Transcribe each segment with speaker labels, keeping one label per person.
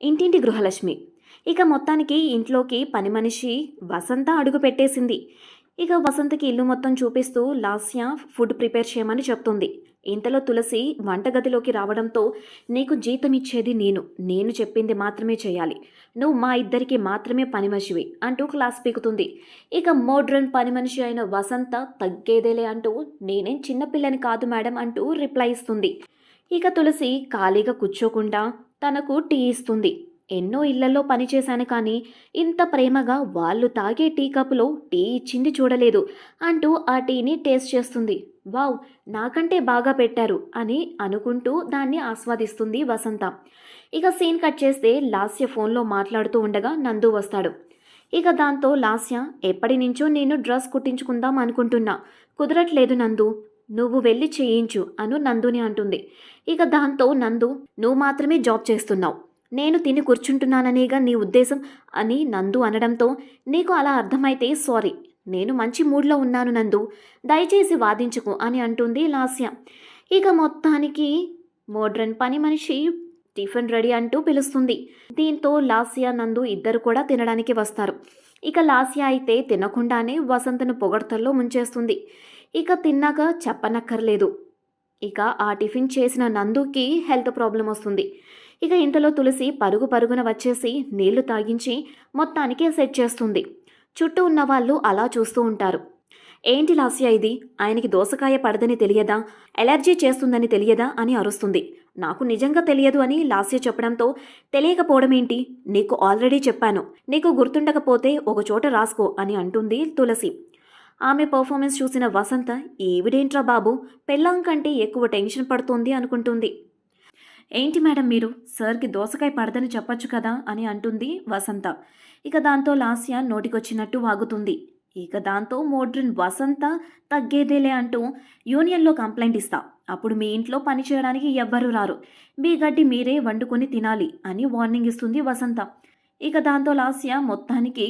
Speaker 1: ఇంటింటి గృహలక్ష్మి. ఇక మొత్తానికి ఇంట్లోకి పని మనిషి వసంత అడుగు పెట్టేసింది. ఇక వసంతకి ఇల్లు మొత్తం చూపిస్తూ లాస్య ఫుడ్ ప్రిపేర్ చేయమని చెప్తుంది. ఇంతలో తులసి వంటగదిలోకి రావడంతో నీకు జీతం ఇచ్చేది నేను. నేను చెప్పింది మాత్రమే చేయాలి. నువ్వు మా ఇద్దరికి మాత్రమే పని మనిషివి అంటూ క్లాస్ పీకుతుంది. ఇక మోడ్రన్ పని మనిషి అయిన వసంత తగ్గేదేలే అంటూ నేనేం చిన్నపిల్లని కాదు మేడం అంటూ రిప్లై ఇస్తుంది. ఇక తులసి ఖాళీగా కూర్చోకుండా తనకు టీ ఇస్తుంది. ఎన్నో ఇళ్ళలో పనిచేశాను కానీ ఇంత ప్రేమగా వాళ్ళు తాగే టీ కప్పులో టీ ఇచ్చింది చూడలేదు అంటూ ఆ టీని టేస్ట్ చేస్తుంది. వావ్ నాకంటే బాగా పెట్టారు అని అనుకుంటూ దాన్ని ఆస్వాదిస్తుంది వసంత. ఇక సీన్ కట్ చేస్తే లాస్య ఫోన్లో మాట్లాడుతూ ఉండగా నందు వస్తాడు. ఇక దాంతో లాస్య ఎప్పటి నుంచో నేను డ్రెస్ కుట్టించుకుందాం అనుకుంటున్నా. కుదరట్లేదు నందు. నువ్వు వెళ్ళి చేయించు అను నందుని అంటుంది. ఇక దాంతో నందు నువ్వు మాత్రమే జాబ్ చేస్తున్నావు. నేను తిని కూర్చుంటున్నాననేగా నీ ఉద్దేశం? అని నందు అనడంతో నీకు అలా అర్థమైతే సారీ. నేను మంచి మూడ్లో ఉన్నాను నందు. దయచేసి వాదించుకు అని అంటుంది లాస్య. ఇక మొత్తానికి మోడ్రన్ పని మనిషి టిఫిన్ రెడీ అంటూ పిలుస్తుంది. దీంతో లాస్య నందు ఇద్దరు కూడా తినడానికి వస్తారు. ఇక లాస్య అయితే తినకుండానే వసంతను పొగడ్తల్లో ముంచేస్తుంది. ఇక తిన్నాక చెప్పనక్కర్లేదు. ఇక ఆ టిఫిన్ చేసిన నందుకి హెల్త్ ప్రాబ్లం వస్తుంది. ఇక ఇంతలో తులసి పరుగు పరుగున వచ్చేసి నీళ్ళు తాగించి మొత్తానికి సెట్ చేస్తుంది. చుట్టూ ఉన్న వాళ్ళు అలా చూస్తూ ఉంటారు. ఏంటి లాస్య ఇది? ఆయనకి దోసకాయ పడదని తెలియదా? ఎలర్జీ చేస్తుందని తెలియదా? అని అరుస్తుంది. నాకు నిజంగా తెలియదు అని లాస్య చెప్పడంతో తెలియకపోవడం ఏంటి నీకు ఆల్రెడీ చెప్పాను. నీకు గుర్తుండకపోతే ఒక చోట రాసుకో అని అంటుంది తులసి. ఆమె పర్ఫార్మెన్స్ చూసిన వసంత ఏవిడేంట్రా బాబు? పెళ్ళాం కంటే ఎక్కువ టెన్షన్ పడుతోంది అనుకుంటుంది. ఏంటి మేడం మీరు? సార్కి దోసకాయ పడదని చెప్పొచ్చు కదా అని అంటుంది వసంత. ఇక దాంతో లాస్య నోటికొచ్చినట్టు వాగుతుంది. ఇక దాంతో మోడ్రన్ వసంత తగ్గేదేలే అంటూ యూనియన్లో కంప్లైంట్ ఇస్తా. అప్పుడు మీ ఇంట్లో పని చేయడానికి ఎవ్వరూ రారు. మీ గడ్డి మీరే వండుకొని తినాలి అని వార్నింగ్ ఇస్తుంది వసంత. ఇక దాంతో లాస్య మొత్తానికి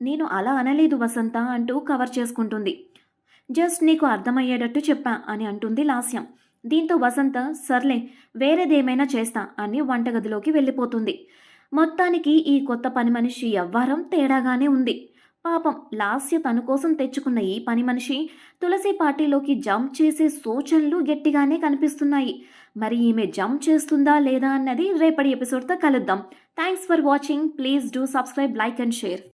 Speaker 1: నేను అలా అనలేదు వసంత అంటూ కవర్ చేసుకుంటుంది. జస్ట్ నీకు అర్థమయ్యేటట్టు చెప్పా అని అంటుంది లాస్యం. దీంతో వసంత సర్లే వేరేదేమైనా చేస్తా అని వంటగదిలోకి వెళ్ళిపోతుంది. మొత్తానికి ఈ కొత్త పని మనిషి ఎవ్వరం తేడాగానే ఉంది. పాపం లాస్య తన కోసం తెచ్చుకున్న ఈ పని మనిషి తులసి పార్టీలోకి జంప్ చేసే సూచనలు గట్టిగానే కనిపిస్తున్నాయి. మరి ఈమె జంప్ చేస్తుందా లేదా అన్నది రేపటి ఎపిసోడ్తో కలుద్దాం. Thanks for watching please do subscribe like and share